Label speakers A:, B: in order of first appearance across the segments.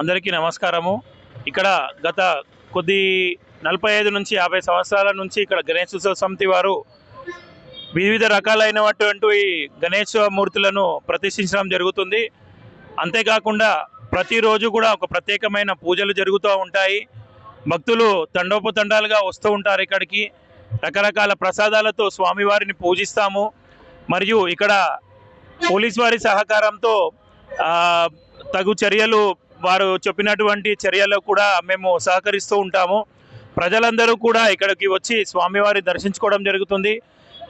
A: అందరికీ నమస్కారము. ఇక్కడ గత కొద్ది నలభై ఐదు నుంచి యాభై సంవత్సరాల నుంచి ఇక్కడ గణేష్ సమితి వారు వివిధ రకాలైనటువంటి గణేష్ మూర్తులను ప్రతిష్ఠించడం జరుగుతుంది. అంతేకాకుండా ప్రతిరోజు కూడా ఒక ప్రత్యేకమైన పూజలు జరుగుతూ ఉంటాయి. భక్తులు తండోపతండాలుగా వస్తూ ఉంటారు ఇక్కడికి. రకరకాల ప్రసాదాలతో స్వామివారిని పూజిస్తాము. మరియు ఇక్కడ పోలీస్ వారి సహకారంతో తగు చర్యలు వారు చెప్పినటువంటి చర్యలు కూడా మేము సహకరిస్తూ ఉంటాము. ప్రజలందరూ కూడా ఇక్కడికి వచ్చి స్వామివారి దర్శించుకోవడం జరుగుతుంది.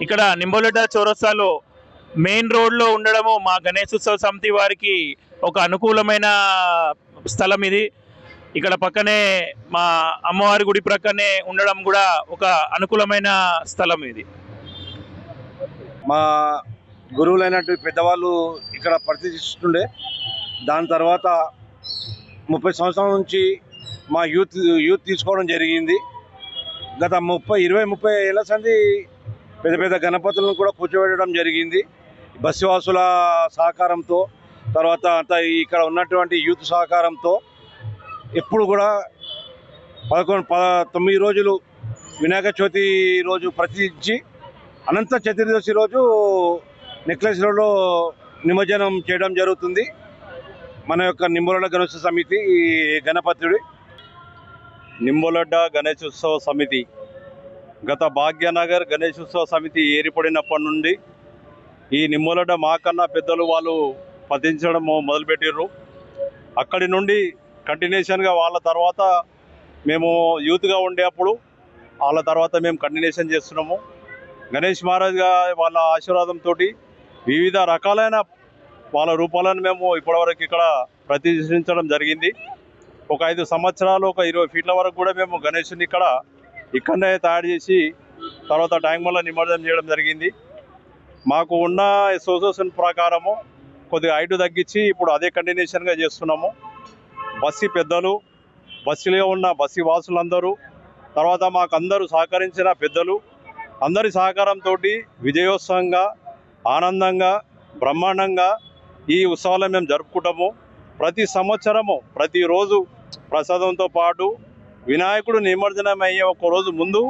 A: ఇక్కడ నింబోలడ్డ చౌరస్తాలో మెయిన్ రోడ్లో ఉండడము మా గణేశోత్సవ సమితి వారికి ఒక అనుకూలమైన స్థలం ఇది. ఇక్కడ పక్కనే మా అమ్మవారి గుడి ప్రక్కనే ఉండడం కూడా ఒక అనుకూలమైన స్థలం ఇది.
B: మా గురువులైనటువంటి పెద్దవాళ్ళు ఇక్కడ ప్రతిష్ఠిస్తుండే. దాని తర్వాత ముప్పై సంవత్సరాల నుంచి మా యూత్ యూత్ తీసుకోవడం జరిగింది. గత ముప్పై ఇరవై ముప్పై ఏళ్ళ సంది పెద్ద పెద్ద గణపతులను కూడా కూర్చోబెట్టడం జరిగింది. బస్సువాసుల సహకారంతో తర్వాత అంతా ఇక్కడ ఉన్నటువంటి యూత్ సహకారంతో ఎప్పుడు కూడా పదకొండు పద తొమ్మిది రోజులు వినాయక చవితి రోజు ప్రతిష్ఠించి అనంత చతుర్దశి రోజు నెక్లెస్ రోడ్లో నిమజ్జనం చేయడం జరుగుతుంది. మన యొక్క నిమ్మల గణేశ సమితి గణపతుడి
C: నింబొలడ్డ గణేశోత్సవ సమితి. గత భాగ్యనగర్ గణేశోత్సవ సమితి ఏర్పడినప్పటి నుండి ఈ నిమ్మలడ్డ మాకన్నా పెద్దలు వాళ్ళు పతించడం మొదలుపెట్టిర్రు. అక్కడి నుండి కంటిన్యూషన్గా వాళ్ళ తర్వాత మేము యూత్గా ఉండేప్పుడు వాళ్ళ తర్వాత మేము కంటిన్యూషన్ చేస్తున్నాము. గణేష్ మహారాజ్ గారి వాళ్ళ ఆశీర్వాదంతో వివిధ రకాలైన వాళ్ళ రూపాలను మేము ఇప్పటివరకు ఇక్కడ ప్రతిష్ఠించడం జరిగింది. ఒక ఐదు సంవత్సరాలు ఒక ఇరవై ఫీట్ల వరకు కూడా మేము గణేషుని ఇక్కడ ఇక్కడనే తయారు చేసి తర్వాత ట్యాంక్ నిమజ్జనం చేయడం జరిగింది. మాకు ఉన్న అసోసియేషన్ ప్రకారము కొద్దిగా హైట్ తగ్గించి ఇప్పుడు అదే కంటిన్యూషన్గా చేస్తున్నాము. బస్సు పెద్దలు బస్సులో ఉన్న బస్సు వాసులందరూ తర్వాత మాకు అందరూ సహకరించిన పెద్దలు అందరి సహకారంతో విజయోత్సవంగా ఆనందంగా బ్రహ్మాండంగా ఈ ఉత్సవాలను మేము జరుపుకుంటాము. ప్రతి సంవత్సరము ప్రతిరోజు ప్రసాదంతో పాటు వినాయకుడు నిమజ్జనం అయ్యే ఒక రోజు ముందు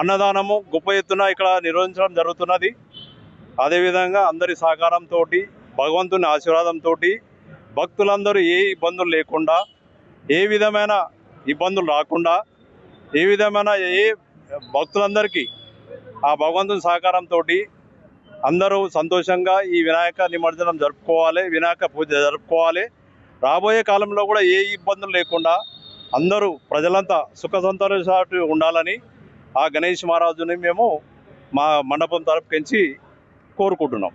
C: అన్నదానము గొప్ప ఎత్తున ఇక్కడ నిర్వహించడం జరుగుతున్నది. అదేవిధంగా అందరి సహకారంతో భగవంతుని ఆశీర్వాదంతో భక్తులందరూ ఏ ఇబ్బందులు లేకుండా ఏ విధమైన ఇబ్బందులు రాకుండా ఏ విధమైన ఏ భక్తులందరికీ ఆ భగవంతుని సహకారంతో అందరూ సంతోషంగా ఈ వినాయక నిమజ్జనం జరుపుకోవాలి వినాయక పూజ జరుపుకోవాలి. రాబోయే కాలంలో కూడా ఏ ఇబ్బందులు లేకుండా అందరూ ప్రజలంతా సుఖ సంతోషాలు ఉండాలని ఆ గణేష్ మహారాజుని మేము మా మండపం తరపుకించి కోరుకుంటున్నాం.